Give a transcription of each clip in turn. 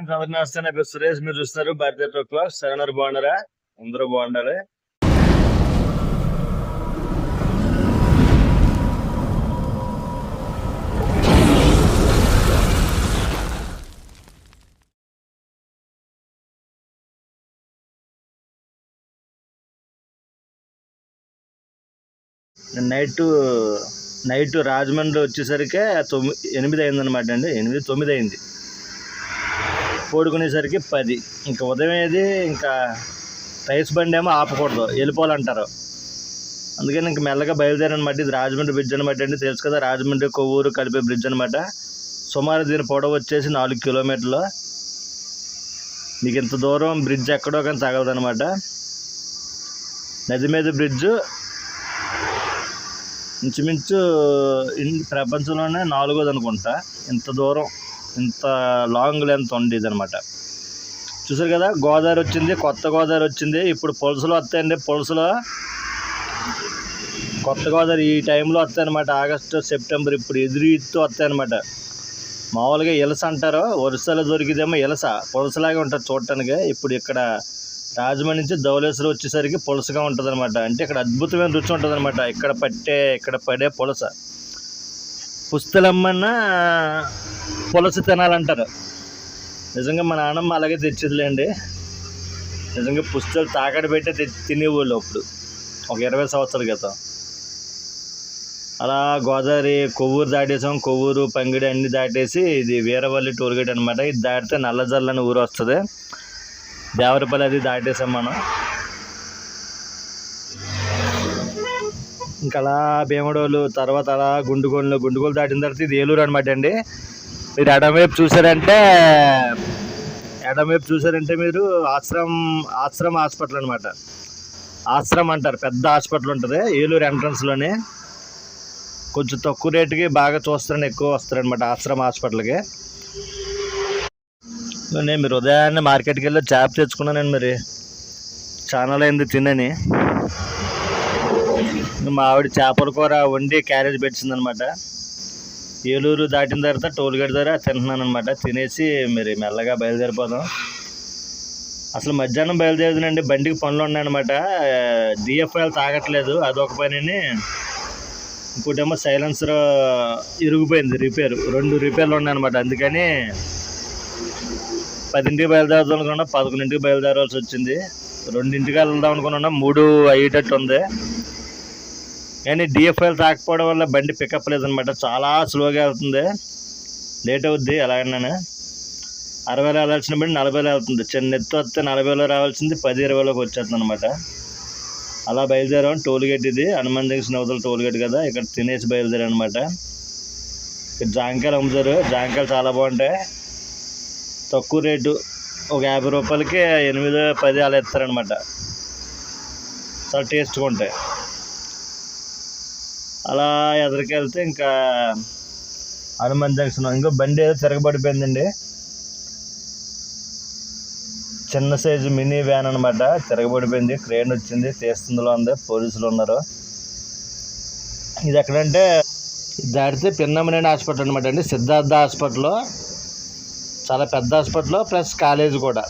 Friends అందరికీ నమస్తే నా పేరు సురేష్ మీరు చూస్తున్నారు భారతీయ ట్రక్లో సరైన బాగున్నారా? అందరూ బాగుండాలి. నైట్ నైట్ రాజమండ్రి వచ్చేసరికి తొమ్మిది ఎనిమిది అయింది అనమాట అండి. ఎనిమిది తొమ్మిది అయింది. పడుకునేసరికి పది. ఇంకా ఉదయం ఏది ఇంకా రైస్ బండి ఏమో ఆపకూడదు. వెళ్ళిపోవాలంటారు. అందుకని ఇంక మెల్లగా బయలుదేరనమాట ఇది రాజమండ్రి బ్రిడ్జ్ అనమాట అండి. తెలుసు కదా రాజమండ్రి కొవ్వూరు కలిపే బ్రిడ్జ్ అనమాట సుమారు దీని పొడవు వచ్చేసి నాలుగు కిలోమీటర్లు. మీకు ఇంత దూరం బ్రిడ్జ్ ఎక్కడో కానీ తగలదనమాట నది మీద బ్రిడ్జ్. ఇంచుమించు ఇన్ ప్రపంచంలోనే నాలుగోది అనుకుంటా. ఇంత దూరం. ఇంత లాంగ్ లెంత్ ఉంది అనమాట చూసారు కదా గోదావరి వచ్చింది కొత్త గోదావరి వచ్చింది. ఇప్పుడు పులసలు వస్తాయండి పులసలు. కొత్త గోదావరి ఈ టైంలో వస్తాయన్నమాట ఆగస్టు సెప్టెంబర్ ఇప్పుడు ఎదురు ఇత్తు వస్తాయి అనమాట మామూలుగా ఇలస అంటారు వరుసలో దొరికిదేమో ఇలస. పులసలాగే ఉంటుంది చూడటానికి. ఇప్పుడు ఇక్కడ రాజమండ్రి నుంచి ధవలేశ్వరం వచ్చేసరికి పులసగా ఉంటుంది అనమాట అంటే ఇక్కడ అద్భుతమైన రుచి ఉంటుంది అనమాట ఇక్కడ పట్టే ఇక్కడ పడే పులస. పుస్తలమ్మన్నా పులస తినాలంటారు. నిజంగా మా నాన్నమ్మ అలాగే తెచ్చేదిలేండి. నిజంగా పుస్తలు తాకడ పెట్టే తె తినేవాళ్ళు అప్పుడు. ఒక ఇరవై సంవత్సరాల క్రితం. అలా గోదావరి కొవ్వూరు దాటేసాం. కొవ్వూరు పంగిడి అన్ని దాటేసి ఇది వీరవల్లి టూర్ గేట్ అనమాట ఇది దాటితే నల్లజల్ల అని ఊరు వస్తుంది. దేవరపల్లి అది దాటేసాం మనం. ఇంకా అలా భీమడోలు తర్వాత అలా గుండుగోళ్ళు గుండుగోలు దాటిన తర్వాత ఇది ఏలూరు అనమాట అండి. మీరు ఎడమవైపు చూసారంటే ఎడమవైపు చూసారంటే మీరు ఆశ్రమ్ ఆశ్రమ్ హాస్పిటల్ అనమాట ఆశ్రమ్ అంటారు పెద్ద హాస్పిటల్ ఉంటుంది ఏలూరు ఎంట్రన్స్లోనే కొంచెం తక్కువ రేటుకి బాగా చూస్తారని ఎక్కువ వస్తారనమాట ఆశ్రమ హాస్పిటల్కి. నేను మీరు ఉదయాన్నే మార్కెట్కి వెళ్ళి చేప తెచ్చుకున్నానండి మరి. చాలా అయింది తినని మా ఆవిడ చేపల కూర వండి క్యారేజ్ పెట్టిందనమాట ఏలూరు దాటిన తర్వాత టోల్ గేట్ దగ్గర తింటున్నాను అనమాట తినేసి మరి మెల్లగా బయలుదేరిపోదాం. అసలు మధ్యాహ్నం బయలుదేరుతుందండి బండికి పనులు ఉన్నాయన్నమాట. డిఎఫ్ఐలు తాగట్లేదు అదొక పనిని. ఇంకోటేమో సైలెన్సర్ ఇరిగిపోయింది రిపేర్. రెండు రిపేర్లు ఉన్నాయన్నమాట అందుకని పదింటికి బయలుదేరుదాం అనుకున్నా పదకొండింటికి బయలుదేరాల్సి వచ్చింది. రెండింటికి వెళ్దాం అనుకున్నా మూడు అయ్యేటట్టు ఉంది. కానీ డిఎఫ్ఐలు రాకపోవడం వల్ల బండి పికప్ లేదనమాట చాలా స్లోగా వెళ్తుంది. లేట్ అవుద్ది ఎలాగైనా అరవైలో వెళ్ళాల్సిన బండి నలభైలో వెళ్తుంది. చిన్న ఎత్తు వస్తే నలభైలో రావాల్సింది పది ఇరవైలోకి వచ్చేస్తుంది అనమాట అలా బయలుదేరాం. టోల్ గేట్ ఇది. హనుమాన్ జంక్షన్ అవతల టోల్ గేట్ కదా. ఇక్కడ తినేసి బయలుదేరాం అనమాట ఇక్కడ జాంకాయలు అమ్ముతారు. జాంకాయలు చాలా బాగుంటాయి. తక్కువ రేటు. ఒక యాభై రూపాయలకి ఎనిమిది పది అలా ఇస్తారనమాట చాలా టేస్ట్గా ఉంటాయి. అలా ఎదురుకి ఇంకా హనుమాన్ జంక్షన్ ఇంకో బండి ఏదో తిరగబడిపోయిందండి. చిన్న సైజు మినీ వ్యాన్ అనమాట తిరగబడిపోయింది. క్రేన్ వచ్చింది తీస్తుందిలో ఉంది పోలీసులు ఉన్నారు. ఇది ఎక్కడంటే దాటితే పిన్నమనేని హాస్పిటల్ అనమాట అండి. సిద్ధార్థ హాస్పిటల్. చాలా పెద్ద హాస్పిటల్ ప్లస్ కాలేజ్ కూడా.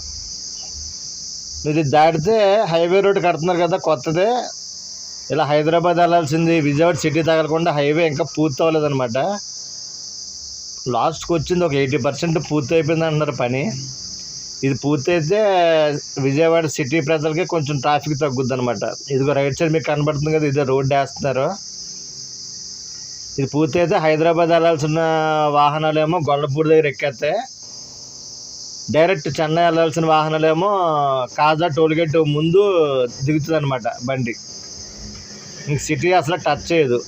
ఇది దాటితే హైవే రోడ్ కడుతున్నారు కదా కొత్తదే. ఇలా హైదరాబాద్ వెళ్ళాల్సింది విజయవాడ సిటీ తగలకుండా హైవే ఇంకా పూర్తి అవ్వలేదన్నమాట లాస్ట్కి వచ్చింది ఒక ఎయిటీ పర్సెంట్ పూర్తి అయిపోయింది అంటున్నారు పని. ఇది పూర్తయితే విజయవాడ సిటీ ప్రజలకి కొంచెం ట్రాఫిక్ తగ్గుద్ది అనమాట ఇదిగో రైట్ సైడ్ మీకు కనబడుతుంది కదా ఇదే రోడ్ వేస్తున్నారు. ఇది పూర్తయితే హైదరాబాద్ వెళ్ళాల్సిన వాహనాలు ఏమో గొల్లపూడి దగ్గర ఎక్కేస్తాయి డైరెక్ట్ చెన్నై వెళ్ళాల్సిన వాహనాలేమో కాజా టోల్గేట్ ముందు దిగుతుంది అనమాట బండి. ఇంక సిటీ అసలు టచ్ చేయదు.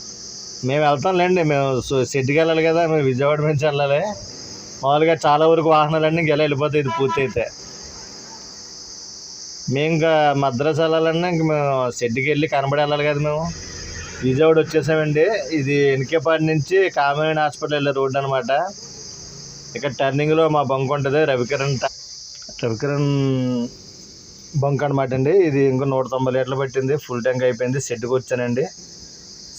మేము వెళ్తాంలేండి మేము సిటీకి వెళ్ళాలి కదా మేము విజయవాడ నుంచి వెళ్ళాలి. మామూలుగా చాలా వరకు వాహనాలన్నీ ఇంక ఎలా వెళ్ళిపోతాయి ఇది పూర్తయితే మేము ఇంకా మద్రాసు వెళ్ళాలన్నా ఇంక మేము సిటీకి వెళ్ళి కనబడి వెళ్ళాలి కదా మేము. విజయవాడ వచ్చేసామండి. ఇది ఎన్కేపాటి నుంచి కామినేని హాస్పిటల్ వెళ్ళే రోడ్ అనమాట ఇక్కడ టర్నింగ్లో మా బంక్ ఉంటుంది రవికిరణ్ రవికిరణ్ బంక్ అనమాట అండి. ఇది ఇంకో నూట తొంభై లీటర్లు పట్టింది. ఫుల్ ట్యాంక్ అయిపోయింది. షెడ్కి వచ్చానండి.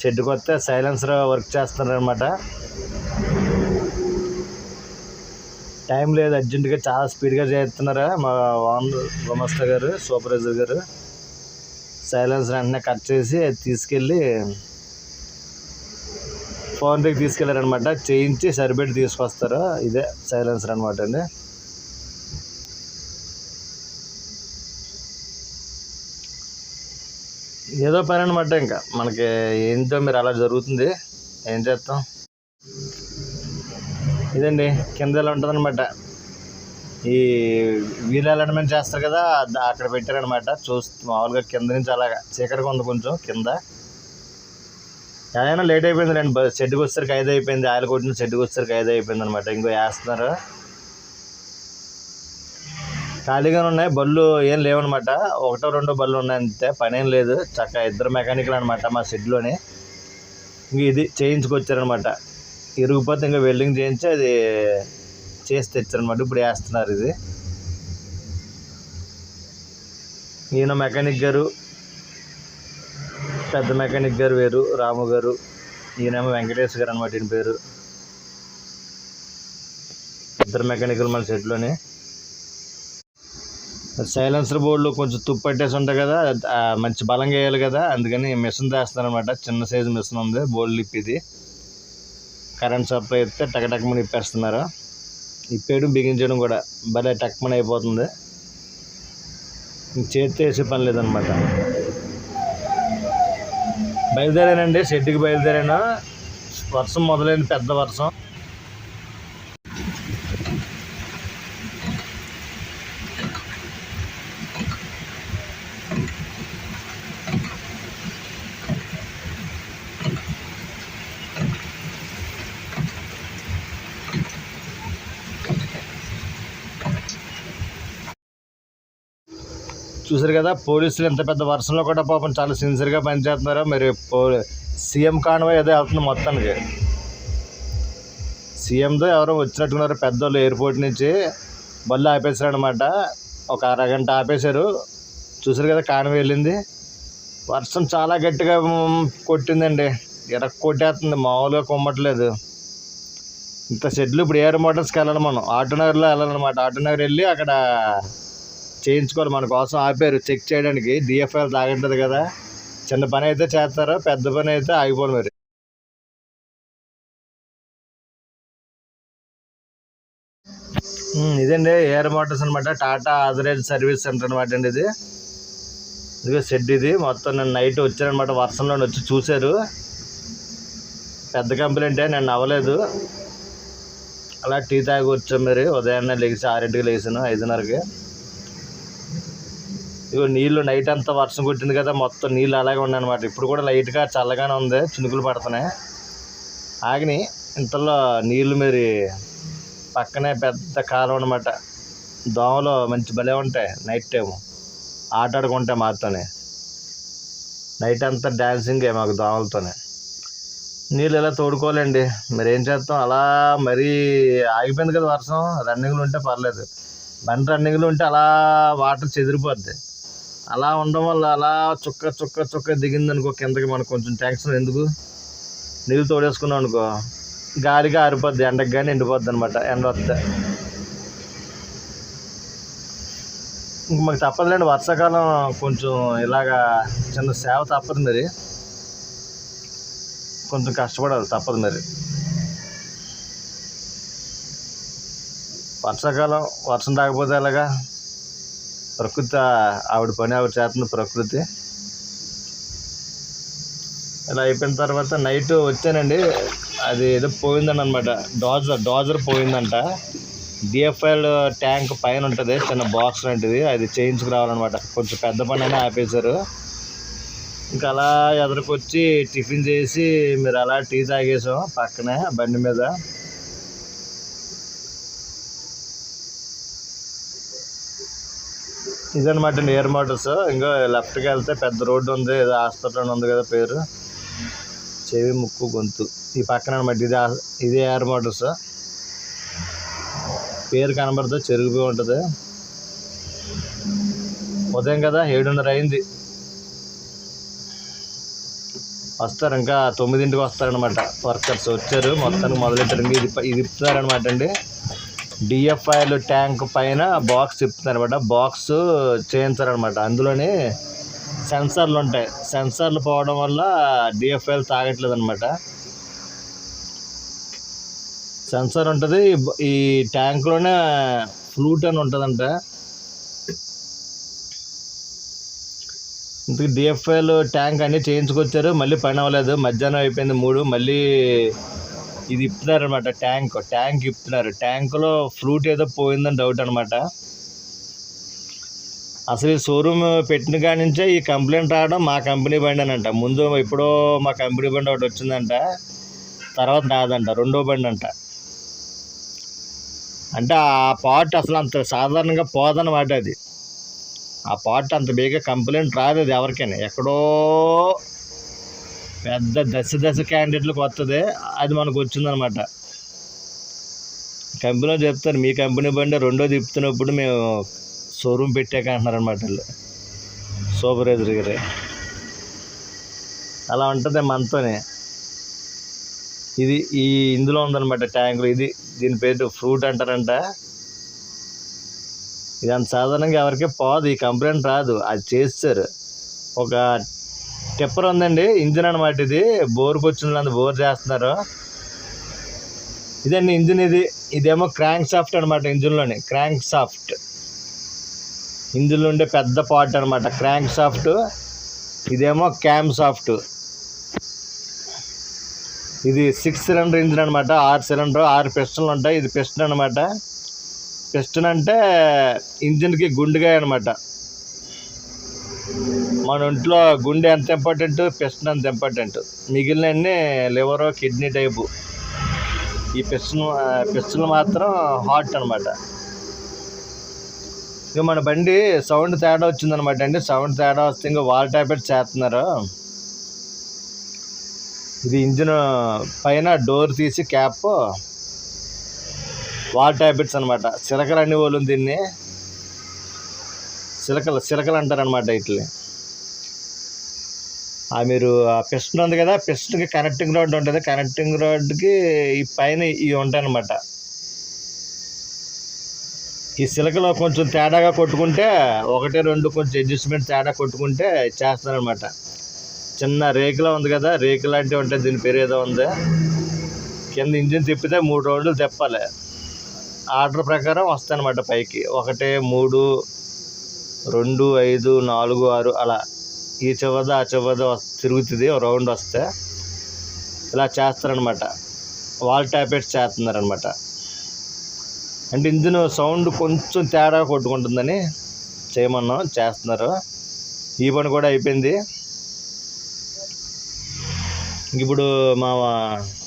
షెడ్కి వస్తే సైలెన్సర్ వర్క్ చేస్తున్నారు అనమాట టైం లేదు అర్జెంటుగా చాలా స్పీడ్గా చేస్తున్నారా. మా ఓనర్ గుమస్తా గారు సూపర్వైజర్ గారు. సైలెన్సర్ వెంటనే కట్ చేసి అది తీసుకెళ్ళి ఫోన్ దగ్గర తీసుకెళ్ళారనమాట చేయించి సరిపెట్టి తీసుకొస్తారు. ఇదే సైలెన్సర్ అనమాట అండి. ఏదో పని అనమాట ఇంకా. మనకి ఏంటో మీరు అలా జరుగుతుంది. ఏం చేస్తాం? ఇదండి కింద ఇలా ఉంటుందనమాట ఈ వీల్ అలైన్మెంట్ చేస్తారు కదా అక్కడ పెట్టారనమాట చూస్తూ మామూలుగా కింద నుంచి అలాగా. చీకటిగా ఉంది కొంచెం కింద. ఏదైనా లేట్ అయిపోయింది రండి బస్ షెడ్కి వచ్చేసరికి ఐదు అయిపోయింది ఆయిల్ కొట్టిన షెడ్కి వచ్చేసరికి ఐదు అయిపోయింది అనమాట ఇంకో వేస్తున్నారు. ఖాళీగానే ఉన్నాయి. బళ్ళు ఏం లేవన్నమాట. ఒకటో రెండో బళ్ళు ఉన్నాయి అంతే పని ఏం లేదు. చక్క ఇద్దరు మెకానిక్లు అనమాట మా షెడ్లోని. ఇంక ఇది చేయించుకొచ్చారనమాట ఇరిగిపోతే ఇంకా వెల్డింగ్ చేయించి అది చేసి తెచ్చారనమాట ఇప్పుడు వేస్తున్నారు ఇది. ఈయన మెకానిక్ గారు పెద్ద మెకానిక్ గారు వేరు రాము గారు ఈయనేమో వెంకటేష్ గారు అనమాట ఈయన పేరు. ఇద్దరు మెకానికల్ మన సెట్లోనే సైలెన్సర్ బోర్డులో కొంచెం తుప్పు పట్టేసి ఉంటాయి కదా మంచి బలంగా వేయాలి కదా అందుకని మిషన్ తెస్తాను అనమాట చిన్న సైజు మిషన్ ఉంది బోర్డు లిప్ ఇది. కరెంట్ సప్లై ఇస్తే టకటకమని ఇప్పేస్తున్నారు. ఇప్పేయడం బిగించడం కూడా భలే టక్మని అయిపోతుంది. చేతితో వేసే పని లేదనమాట బయలుదేరానండి షెడ్కి బయలుదేరాను. వర్షం మొదలైంది పెద్ద వర్షం. చూసారు కదా పోలీసులు ఎంత పెద్ద వర్షంలో కూడా పాపం చాలా సిన్సియర్గా పనిచేస్తున్నారు. మరి పో సీఎం కాన్వాయ్ అదే వెళ్తుంది మొత్తానికి. సీఎంతో ఎవరో వచ్చినట్టున్నారు పెద్దోళ్ళు ఎయిర్పోర్ట్ నుంచి బళ్ళు ఆపేశారు అనమాట ఒక అరగంట ఆపేశారు. చూసారు కదా కాన్వాయ్ వెళ్ళింది. వర్షం చాలా గట్టిగా కొట్టిందండి. ఇరకు కొట్టేస్తుంది మామూలుగా కొమ్మట్లేదు. ఇంత షెడ్లు ఇప్పుడు ఏఆర్ మోటార్స్కి వెళ్ళాలి మనం? ఆటోనగర్లో వెళ్ళాలన్నమాట. ఆటోనగర్ వెళ్ళి అక్కడ చేయించుకోవాలి మన కోసం. ఆపారు చెక్ చేయడానికి. డిఎఫ్ఐఆర్ తాగంటుంది కదా. చిన్న పని అయితే చేస్తారు పెద్ద పని అయితే ఆగిపోను మరి ఇదండి ఎయిర్ మోటార్స్ అనమాట టాటా ఆథరైజ్ సర్వీస్ సెంటర్ అనమాట అండి ఇది. ఇదిగో షెడ్ ఇది. మొత్తం నేను నైట్ వచ్చానమాట వర్షంలో వచ్చి చూశారు. పెద్ద కంప్లైంట్ నేను అవ్వలేదు. అలా టీ తాగి వచ్చాం మరి. ఉదయాన్నే లేచి ఆరింటికి లేచాను ఐదున్నరకి. ఇగో నీళ్ళు నైట్ అంతా వర్షం కొట్టింది కదా మొత్తం నీళ్ళు అలాగే ఉన్నాయన్నమాట. ఇప్పుడు కూడా లైట్గా చల్లగానే ఉంది చినుకులు పడుతున్నాయి. ఆగిని ఇంతలో నీళ్ళు మరి పక్కనే పెద్ద కాలం అనమాట దోమలు మంచి భలే ఉంటాయి నైట్ టైం ఆట ఆడుకుంటాయి మాతోనే. నైట్ అంతా డ్యాన్సింగే మాకు దోమలతోనే. నీళ్ళు ఇలా తోడుకోవాలండి? మరి ఏం చేస్తాం? అలా మరీ ఆగిపోయింది కదా వర్షం రన్నింగ్లు ఉంటే పర్లేదు. బండి రన్నింగ్లు ఉంటే అలా వాటర్ చెదిరిపోద్ది. అలా ఉండడం వల్ల అలా చుక్క చుక్క చుక్క దిగింది అనుకో కిందకి మనకు కొంచెం టెన్షన్ ఎందుకు? నీళ్ళు తోడేసుకున్నాం అనుకో గాలిగా ఆరిపోద్ది ఎండకు కానీ ఎండిపోద్ది అనమాట ఎండ వస్తే. ఇంక మాకు తప్పదులేండి వర్షాకాలం కొంచెం ఇలాగా చిన్న సేవ తప్పదు మరి. కొంచెం కష్టపడాలి తప్పదు మరి. వర్షాకాలం వర్షం రాకపోతే ఎలాగా? ప్రకృతి ఆవిడ పని ఆవిడ చేస్తుంది ప్రకృతి. ఇలా అయిపోయిన తర్వాత నైట్ వచ్చానండి. అది ఏదో పోయిందని అనమాట డాజర్ డాజర్ పోయిందంట డిఎఫ్ఎల్ ట్యాంక్ పైన ఉంటుంది చిన్న బాక్స్ లాంటిది. అది చేయించుకురావాలన్నమాట కొంచెం పెద్ద పని అయినా ఆపేశారు. ఇంకా అలా ఎదురుకొచ్చి టిఫిన్ చేసి మీరు అలా టీ తాగేసాం పక్కనే బండి మీద. ఇదనమాట ఎయిర్ మోటార్స్. ఇంకా లెఫ్ట్కి వెళ్తే పెద్ద రోడ్డు ఉంది. ఏదో హాస్పిటల్ ఉంది కదా పేరు. చెవి ముక్కు గొంతు. ఈ పక్కన అనమాట ఇది ఆ- ఇది ఎయిర్ మోటార్స్. పేరు కనబడుతుంది చెరిగిపోయి ఉంటుంది. ఉదయం కదా ఏడున్నర అయింది. వస్తారు. ఇంకా తొమ్మిదింటికి వస్తారనమాట వర్కర్స్. వచ్చారు. మొత్తానికి మొదలెట్టారు. ఇంక ఇది ఇది ఇప్పుతారనమాట అండి. డిఎఫ్ఐలు ట్యాంక్ పైన బాక్స్ తిప్పుతున్నారు అనమాట బాక్స్ చేయించారనమాట అందులోని సెన్సార్లు ఉంటాయి. సెన్సార్లు పోవడం వల్ల డిఎఫ్ఐలు తాగట్లేదు అనమాట సెన్సార్ ఉంటుంది. ఈ ట్యాంక్లోనే ఫ్లూట్ అని ఉంటుందంట. ఇంతకు డిఎఫ్ఐలు ట్యాంక్ అన్నీ చేయించుకొచ్చారు. మళ్ళీ పని అవ్వలేదు. మధ్యాహ్నం అయిపోయింది మూడు. మళ్ళీ ఇది ఇప్పుతున్నారు అనమాట ట్యాంక్. ట్యాంక్ ఇప్పుతున్నారు ట్యాంకులో ఫ్రూట్ ఏదో పోయిందని డౌట్ అనమాట అసలు ఈ షోరూమ్ పెట్టిన కాడి నుంచే ఈ కంప్లైంట్ రావడం మా కంపెనీ బండి అనంట ముందు ఎప్పుడో మా కంపెనీ బండి ఒకటి వచ్చిందంట. తర్వాత రాదంట రెండో బండి అంట అంటే ఆ పార్ట్ అసలు అంత సాధారణంగా పోదన్నమాట అది. ఆ పార్ట్ అంత బేగా కంప్లైంట్ రాదు అది ఎవరికైనా. ఎక్కడో పెద్ద దశ దశ క్యాండిడేట్లకు వస్తుంది అది మనకు వచ్చిందనమాట. కంపెనీలో చెప్తారు మీ కంపెనీ బండి రెండో తిప్పుతున్నప్పుడు మేము షోరూమ్ పెట్టాక అంటున్నారనమాట వీళ్ళు. సూపర్వైజర్ గారు. అలా ఉంటుంది మనతోనే. ఇది ఈ ఇందులో ఉందన్నమాట ట్యాంకులు. ఇది దీని పేరు ఫ్రూట్ అంటారంట. ఇది అంత సాధారణంగా ఎవరికి పోదు. ఈ కంప్లైంట్ రాదు. అది చేస్తారు. ఒక టిప్పర్ ఉందండి ఇంజిన్ అనమాట ఇది. బోర్కి వచ్చింది బోర్ చేస్తున్నారు. ఇదండి ఇంజిన్ ఇది. ఇదేమో క్రాంక్ సాఫ్ట్ అనమాట ఇంజిన్లోని క్రాంక్ సాఫ్ట్ ఇంజిన్లో ఉండే పెద్ద పార్ట్ అనమాట క్రాంక్ సాఫ్ట్ ఇదేమో క్యామ్ సాఫ్ట్ ఇది సిక్స్ సిలిండర్ ఇంజిన్ అనమాట ఆరు సిలిండర్ ఆరు పిస్టన్లు ఉంటాయి. ఇది పిస్టన్ అనమాట పిస్టన్ అంటే ఇంజిన్కి గుండెగా అనమాట మన ఒంట్లో గుండె ఎంత ఇంపార్టెంట్ పిస్టన్ అంత ఇంపార్టెంట్. మిగిలినవన్నీ లివర్ కిడ్నీ టైపు. ఈ పిస్టన్ పిస్టన్ మాత్రం హార్ట్ అనమాట ఇక మన బండి సౌండ్ తేడా వచ్చిందనమాట అండి. సౌండ్ తేడా వస్తే ఇంకా వాల్ ట్యాబ్లెట్ చేస్తున్నారు. ఇది ఇంజిన్ పైన డోర్ తీసి క్యాప్ వాల్ ట్యాబ్లెట్స్ అనమాట చిలకలు అన్ని వాళ్ళు దీన్ని. చిలకలు చిలకలు అంటారనమాట వీటిని మీరు ఆ పిస్టన్ ఉంది కదా పిస్టన్కి కనెక్టింగ్ రోడ్ ఉంటుంది. కనెక్టింగ్ రోడ్కి ఈ పైన ఇవి ఉంటాయి అనమాట ఈ సిలకలో కొంచెం తేడాగా కొట్టుకుంటే ఒకటి రెండు కొంచెం అడ్జస్ట్మెంట్ తేడా కొట్టుకుంటే చేస్తారనమాట చిన్న రేకులా ఉంది కదా రేకు లాంటివి ఉంటాయి దీని పేరు ఏదో ఉంది. కింద ఇంజిన్ తిప్పితే మూడు రోజులు తిప్పాలి. ఆర్డర్ ప్రకారం వస్తాయన్నమాట పైకి. ఒకటి మూడు రెండు ఐదు నాలుగు ఆరు అలా. ఈ చివద ఆ చివద తిరుగుతుంది రౌండ్ వస్తే ఇలా చేస్తారనమాట. వాల్ ట్యాపెట్స్ చేస్తున్నారనమాట. అంటే ఇందులో సౌండ్ కొంచెం తేడా కొట్టుకుంటుందని చేయమన్నాం చేస్తున్నారు. ఈ పని కూడా అయిపోయింది. ఇప్పుడు మా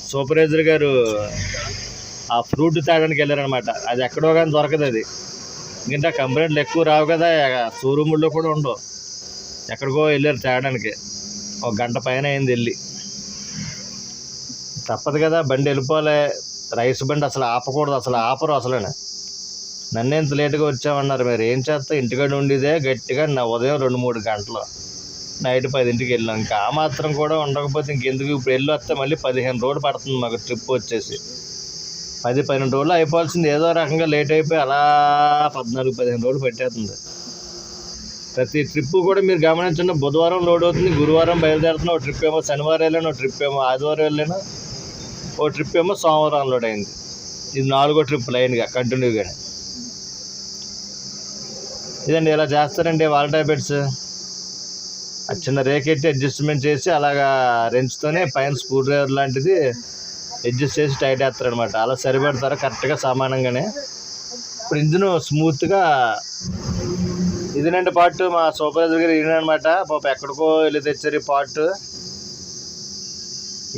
సూపర్వైజర్ గారు ఆ ఫ్రూట్ తేడానికి వెళ్ళారనమాట. అది ఎక్కడో కానీ దొరకదు అది. ఎందుకంటే కంప్లైంట్లు ఎక్కువ రావు కదా షోరూముల్లో కూడా ఉండవు. ఎక్కడికో వెళ్ళారు తేడానికి. ఒక గంట పైన అయింది వెళ్ళి. తప్పదు కదా బండి వెళ్ళిపోలే. రైస్ బండి అసలు ఆపకూడదు అసలు ఆపరు అసలు నన్ను ఎంత లేటుగా వచ్చామన్నారు మీరు. ఏం చేస్తా? ఇంటికాడ ఉండేదే గట్టిగా నా ఉదయం రెండు మూడు గంటలు. నైట్ పదింటికి వెళ్ళాం. ఇంకా ఆ మాత్రం కూడా ఉండకపోతే ఇంకెందుకు? ఇప్పుడు వెళ్ళి వస్తే మళ్ళీ పదిహేను రోజులు పడుతుంది మాకు ట్రిప్ వచ్చేసి. పది పన్నెండు రోజులు అయిపోవాల్సింది. ఏదో రకంగా లేట్ అయిపోయి అలా పద్నాలుగు పదిహేను రోజులు పెట్టేస్తుంది. ప్రతి ట్రిప్ కూడా మీరు గమనించండి బుధవారం లోడ్ అవుతుంది గురువారం బయలుదేరుతున్నా ఒక ట్రిప్ ఏమో శనివారం వెళ్ళాను ఒక ట్రిప్ ఏమో ఆదివారం వెళ్ళాను ఓ ట్రిప్ ఏమో సోమవారం లోడ్ అయింది. ఇది నాలుగో ట్రిప్ లైన్గా కంటిన్యూగా ఇదండి ఇలా చేస్తారండి వాల్ ట్యాబ్లెట్స్ ఆ చిన్న రేకెట్టి అడ్జస్ట్మెంట్ చేసి అలాగా రెంచుతోనే పైన స్క్రూ డ్రైవర్ లాంటిది అడ్జస్ట్ చేసి టైట్ వేస్తారు అనమాట అలా సరిపెడతారు కరెక్ట్గా సమానంగానే. ఇప్పుడు ఇంజిన్ స్మూత్గా ఇదేనండి పార్ట్. మా సూపర్వైజర్ గారు అనమాట పాప ఎక్కడికో వెళ్ళి తెచ్చారు ఈ పార్ట్.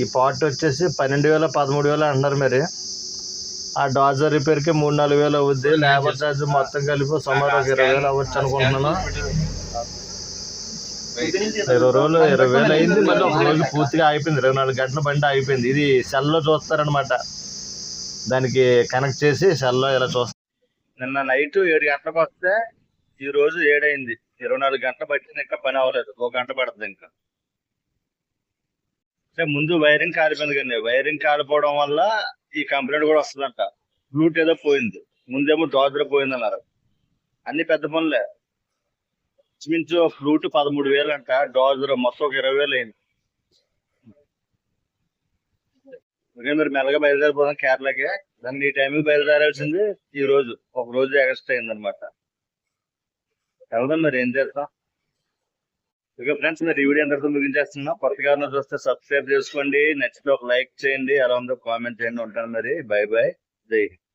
ఈ పార్ట్ వచ్చేసి పన్నెండు వేల పదమూడు వేలు అంటారు మరి. ఆ డాజర్ రిపేర్కి మూడు నాలుగు వేలు అవుద్ది. లేబర్ ఛార్జ్ మొత్తం కలిపి సుమారు ఒక ఇరవై వేలు అవ్వచ్చు అనుకుంటున్నాను. ఇరవై రోజులు ఇరవై వేలు అయింది. మళ్ళీ ఒక రోజు పూర్తిగా అయిపోయింది ఇరవై నాలుగు గంటల బండి అయిపోయింది ఇది సెల్లో చూస్తారనమాట దానికి కనెక్ట్ చేసి సెల్లో ఇలా చూస్తారు నిన్న నైట్ ఏడు గంటలకు వస్తే ఈ రోజు ఏడైంది. ఇరవై నాలుగు గంటలు పట్టింది ఇంకా పని అవ్వలేదు. ఒక గంట పడుతుంది ఇంకా. అంటే ముందు వైరింగ్ కాలిపోయింది కానీ వైరింగ్ కాలిపోవడం వల్ల ఈ కంప్లైంట్ కూడా వస్తుందంట. బ్లూట్ ఏదో పోయింది. ముందేమో డోజర్ పోయిందన్నారు. అన్ని పెద్ద పనులే. మించు ఫ్రూట్ పదమూడు వేలు అంట డోజర్ మొత్తం ఒక ఇరవై వేలు అయింది. ఓకే మీరు మెల్లగా బయలుదేరిపోదాం కేరళకి. దాన్ని ఈ టైంకి బయలుదేరాల్సింది ఈ రోజు. ఒక రోజు ఎక్స్ట్రా అయింది అనమాట వెళ్దాం మరి ఏం చేస్తాం ఓకే ఫ్రెండ్స్ మరి ఈ వీడియో అందరితో ముగించేస్తున్నాం. కొత్తగా ఉన్న చూస్తే సబ్స్క్రైబ్ చేసుకోండి నచ్చితే ఒక లైక్ చేయండి ఎలా ఉందో కామెంట్ చేయండి ఉంటాను మరి. బై బై జై హింద్.